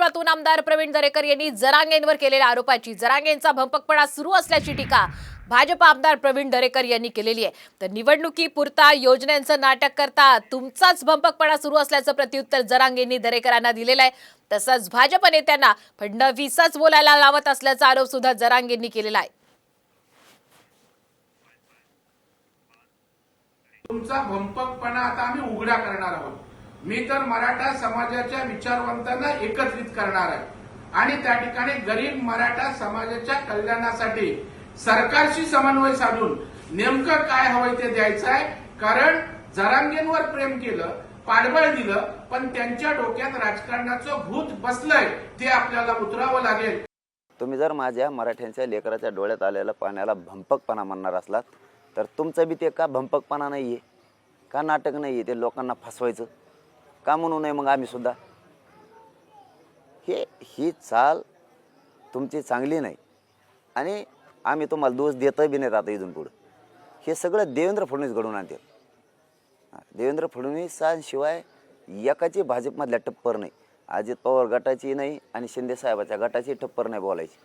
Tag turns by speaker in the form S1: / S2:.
S1: महाराष्ट्रातून आमदार प्रवीण दरेकर यांनी जरांगेंवर केलेल्या आरोपाची जरांगेंचा भंपकपणा सुरू असल्याची टीका भाजप आमदार प्रवीण दरेकर यांनी केलेली आहे. तर निवडणुकीपुरता योजनांचं नाटक करता तुमचाच भंपकपणा सुरू असल्याचं प्रत्युत्तर जरांगेंनी दरेकरांना दिलेलं आहे. तसंच भाजप नेत्यांना फडणवीसच बोलायला लावत असल्याचा आरोप सुद्धा जरांगेंनी केलेला आहे.
S2: तुमचा भंपकपणा आता आम्ही उघडा करणार आहोत. मी तर मराठा समाजाच्या विचारवंतांना एकत्रित करणार आहे. आणि त्या ठिकाणी गरीब मराठा समाजाच्या कल्याणासाठी सरकारशी समन्वय साधून नेमकं काय हवंय ते द्यायचं आहे. कारण जरांगेंवर प्रेम केलं पाठबळ दिलं पण त्यांच्या डोक्यात राजकारणाचं भूत बसलंय ते आपल्याला उतरावं लागेल.
S3: तुम्ही जर माझ्या मराठ्यांच्या लेकराच्या डोळ्यात आलेल्या पाण्याला भंपकपणा म्हणणार असलात तर तुमचं बी ते का भंपकपणा नाही आहे का नाटक नाही आहे ते लोकांना फसवायचं? का म्हणू नये मग आम्ही सुद्धा? हे ही चाल तुमची चांगली नाही. आणि आम्ही तुम्हाला दोष देतही बी नाहीत आता इथून पुढं. हे सगळं देवेंद्र फडणवीस घडवून आणतील. देवेंद्र फडणवीसांशिवाय एकाची भाजपमधल्या टप्पर नाही. अजित पवार गटाची नाही आणि शिंदे साहेबाच्या गटाची टप्पर नाही बोलायची.